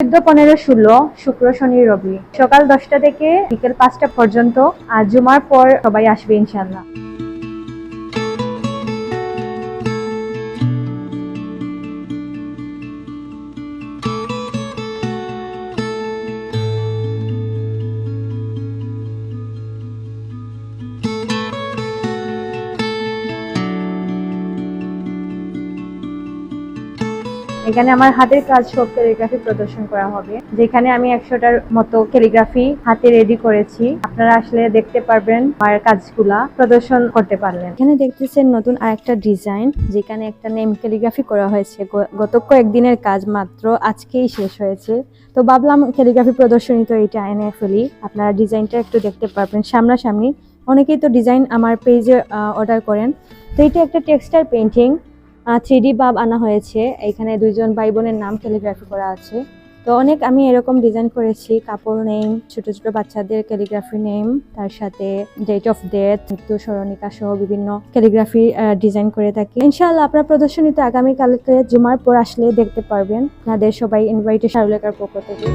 চোদ্দ, পনেরো, ষোলো, শুক্র, শনি, রবি। সকাল দশটা থেকে বিকেল পাঁচটা পর্যন্ত, আর জুমার পর সবাই আসবে ইনশাল্লাহ এখানে আমার হাতের কাজ সব ক্যালিগ্রাফি প্রদর্শন করা হবে। যেখানে আমি একশোটার মতো ক্যালিগ্রাফি হাতে রেডি করেছি। আপনারা আসলে দেখতে পারবেন আমার কাজগুলা প্রদর্শন করতে পারলেন। এখানে দেখতেছেন নতুন আরেকটা ডিজাইন যেখানে একটা নেম ক্যালিগ্রাফি করা হয়েছে। গত কয়েকদিনের কাজ মাত্র আজকেই শেষ হয়েছে। তো ভাবলাম ক্যালিগ্রাফি প্রদর্শনী তো এটা এনে ফেলি আপনারা ডিজাইনটা একটু দেখতে পারবেন সামনাসামনি। অনেকেই তো ডিজাইন আমার পেজে অর্ডার করেন। তো এটা একটা টেক্সটাইল পেন্টিং থ্রি বাব আনা হয়েছে। এখানে দুইজন ভাই বোনের নাম ক্যালিগ্রাফি করা আছে। তো অনেক আমি এরকম ডিজাইন করেছি। কাপড় নেম ছোট ছোট বাচ্চাদের ক্যালিগ্রাফি নেম তার সাথে ডেট অফ ডেথ মৃত্যু, স্মরণিকা সহ বিভিন্ন ক্যালিগ্রাফি ডিজাইন করে থাকি। ইনশাআল্লাহ আপনার প্রদর্শনীতে আগামীকালকে জুমার পর আসলে দেখতে পারবেন। আপনাদের সবাই ইনভাইটেশন পক্ষ থেকে।